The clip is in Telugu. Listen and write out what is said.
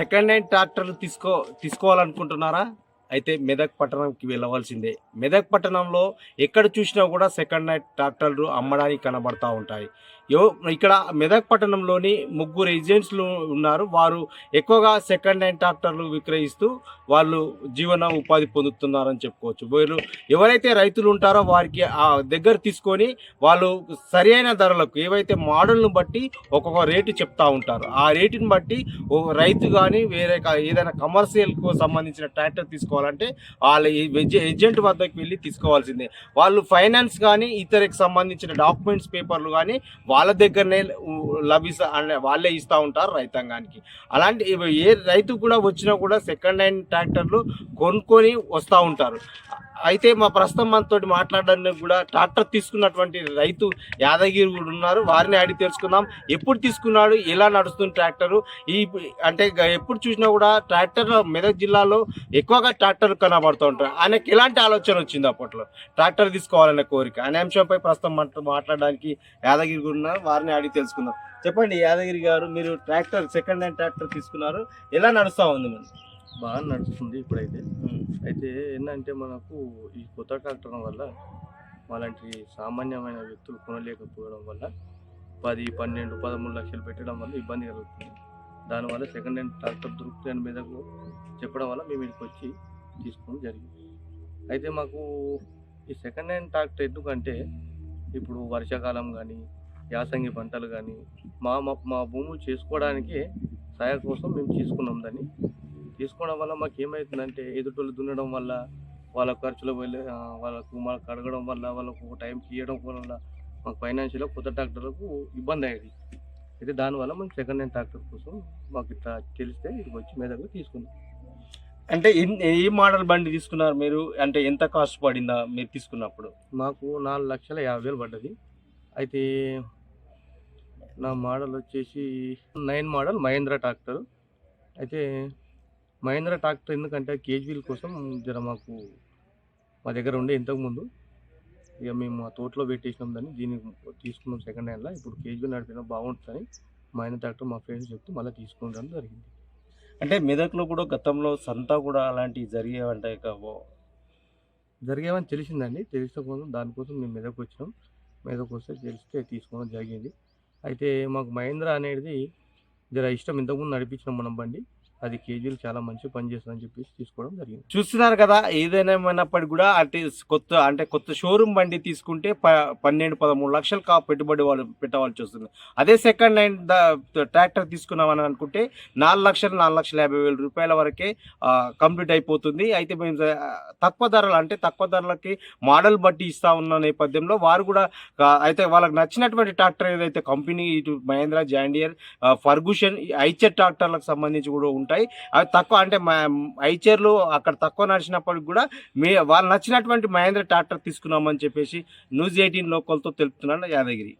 సెకండ్ హ్యాండ్ ట్రాక్టర్లు తీసుకో తీసుకోవాలనుకుంటున్నారా? అయితే మెదక్ పట్టణంకి వెళ్ళవలసిందే. మెదక్ పట్టణంలో ఎక్కడ చూసినా కూడా సెకండ్ హ్యాండ్ ట్రాక్టర్లు అమ్మడానికి కనబడతా ఉంటాయి. యో ఇక్కడ మెదక్ పట్టణంలోని ముగ్గురు ఏజెంట్స్లు ఉన్నారు. వారు ఎక్కువగా సెకండ్ హ్యాండ్ ట్రాక్టర్లు విక్రయిస్తూ వాళ్ళు జీవన ఉపాధి పొందుతున్నారని చెప్పుకోవచ్చు. వీళ్ళు ఎవరైతే రైతులు ఉంటారో వారికి ఆ దగ్గర తీసుకొని వాళ్ళు సరి అయిన ధరలకు ఏవైతే మోడల్ను బట్టి ఒక్కొక్క రేటు చెప్తా ఉంటారు. ఆ రేటుని బట్టి ఓ రైతు కానీ వేరే ఏదైనా కమర్షియల్కు సంబంధించిన ట్రాక్టర్ తీసుకోవాలంటే వాళ్ళ ఏజెంట్ వద్దకు వెళ్ళి తీసుకోవాల్సిందే. వాళ్ళు ఫైనాన్స్ కానీ ఇతరికి సంబంధించిన డాక్యుమెంట్స్ పేపర్లు కానీ వాళ్ళ దగ్గరనే లభిస్తా వాళ్ళే ఇస్తూ ఉంటారు రైతాంగానికి. అలాంటి ఏ రైతు కూడా వచ్చినా కూడా సెకండ్ హ్యాండ్ ట్రాక్టర్లు కొనుక్కొని వస్తూ ఉంటారు. అయితే మా ప్రస్తుతం మనతో మాట్లాడడానికి కూడా ట్రాక్టర్ తీసుకున్నటువంటి రైతు యాదగిరి కూడా ఉన్నారు. వారిని అడిగి తెలుసుకుందాం. ఎప్పుడు తీసుకున్నాడు? ఎలా నడుస్తుంది ట్రాక్టరు? ఈ అంటే ఎప్పుడు చూసినా కూడా ట్రాక్టర్ మెదక్ జిల్లాలో ఎక్కువగా ట్రాక్టర్ కనబడుతూ ఉంటారు. ఆయనకి ఎలాంటి ఆలోచన వచ్చింది అప్పట్లో? ట్రాక్టర్ తీసుకోవాలనే కోరిక. అనే అంశంపై ప్రస్తుతం మనతో మాట్లాడడానికి యాదగిరి కూడా ఉన్నారు. వారిని అడిగి తెలుసుకుందాం. చెప్పండి యాదగిరి గారు మీరు ట్రాక్టర్ సెకండ్ హ్యాండ్ ట్రాక్టర్ తీసుకున్నారు. ఎలా నడుస్తూ ఉంది మరి? బాగా నడుస్తుంది ఇప్పుడైతే. అయితే ఏంటంటే మనకు ఈ కొత్త ట్రాక్టర్ వల్ల అలాంటి సామాన్యమైన వ్యక్తులు కొనలేకపోవడం వల్ల పది పన్నెండు పదమూడు లక్షలు పెట్టడం వల్ల ఇబ్బంది కలుగుతుంది. దానివల్ల సెకండ్ హ్యాండ్ ట్రాక్టర్ దొరుకుతాయని మీదకు చెప్పడం వల్ల మేము ఇక్కడికి వచ్చి తీసుకోవడం జరిగింది. అయితే మాకు ఈ సెకండ్ హ్యాండ్ ట్రాక్టర్ ఎందుకంటే ఇప్పుడు వర్షాకాలం కానీ యాసంగి పంటలు కానీ మా మా- మా భూములు చేసుకోవడానికి సహాయ కోసం మేము తీసుకున్నాం దాన్ని. తీసుకోవడం వల్ల మాకు ఏమవుతుందంటే ఎదుటోళ్ళు దున్నడం వల్ల వాళ్ళ ఖర్చులు వెళ్ళి వాళ్ళకు మనకు అడగడం వల్ల వాళ్ళకు టైంకి ఇవ్వడం వల్ల మాకు ఫైనాన్షియల్గా కొత్త ట్రాక్టర్లకు ఇబ్బంది అయ్యేది. అయితే దానివల్ల మేము సెకండ్ హ్యాండ్ ట్రాక్టర్ కోసం మాకు ఇట్లా తెలిస్తే ఇది వచ్చి మీద తీసుకున్నాం అంటే ఏ మోడల్ బండి తీసుకున్నారు మీరు అంటే ఎంత కాస్ట్ పడిందా మీరు తీసుకున్నప్పుడు? మాకు నాలుగు లక్షల యాభై వేలు పడ్డది. అయితే నా మోడల్ వచ్చేసి నైన్ మోడల్ మహేంద్ర ట్రాక్టర్ అయితే మహేంద్ర ట్రాక్టర్ ఎందుకంటే కేజీల కోసం జర మాకు మా దగ్గర ఉండే ఇంతకుముందు. ఇక మేము మా తోటలో పెట్టేసినాం దాన్ని దీన్ని తీసుకున్నాం సెకండ్ హ్యాండ్లో ఇప్పుడు కేజీ నడిపినా బాగుంటుందని మహేంద్ర ట్రాక్టర్ మా ఫ్రెండ్స్ చెప్తే మళ్ళీ తీసుకోవడం జరిగింది. అంటే మెదక్లో కూడా గతంలో సంతా కూడా అలాంటివి జరిగేవంటాయి కాబో జరిగేవని తెలిసిందండి. తెలిసిన కోసం దానికోసం మేము మెదక్ వచ్చినాం. మెదక్ వస్తే తెలిస్తే తీసుకోవడం జరిగింది. అయితే మాకు మహేంద్ర అనేది జర ఇష్టం. ఇంతకుముందు నడిపించినాం మనం బండి. అది కేజీలు చాలా మంచి పనిచేస్తుందని చెప్పేసి తీసుకోవడం జరిగింది. చూస్తున్నారు కదా ఏదైనామైనప్పటికీ కూడా అంటే కొత్త అంటే కొత్త షోరూమ్ బండి తీసుకుంటే ప పన్నెండు పదమూడు లక్షలు కా పెట్టుబడి వాళ్ళు పెట్టవలసి వస్తుంది. అదే సెకండ్ హ్యాండ్ ద- ట్రాక్టర్ తీసుకున్నామని అనుకుంటే నాలుగు లక్షలు నాలుగు లక్షల యాభై వేల రూపాయల వరకే కంప్లీట్ అయిపోతుంది. అయితే మేము తక్కువ ధరలు అంటే తక్కువ ధరలకి మోడల్ బట్టి ఇస్తా ఉన్న నేపథ్యంలో వారు కూడా అయితే వాళ్ళకి నచ్చినటువంటి ట్రాక్టర్ ఏదైతే కంపెనీ ఇటు మహేంద్ర జాండియర్ ఫర్గూషన్ ఐచర్ ట్రాక్టర్లకు సంబంధించి కూడా ఉంటాయి. అవి తక్కువ అంటే ఐచర్లు అక్కడ తక్కువ నడిచినప్పటికి కూడా మీ వాళ్ళు నచ్చినటువంటి మహేంద్ర ట్రాక్టర్ తీసుకున్నామని చెప్పేసి న్యూస్ ఎయిటీన్ లోకల్తో తెలుపుతున్నాను యాదగిరి.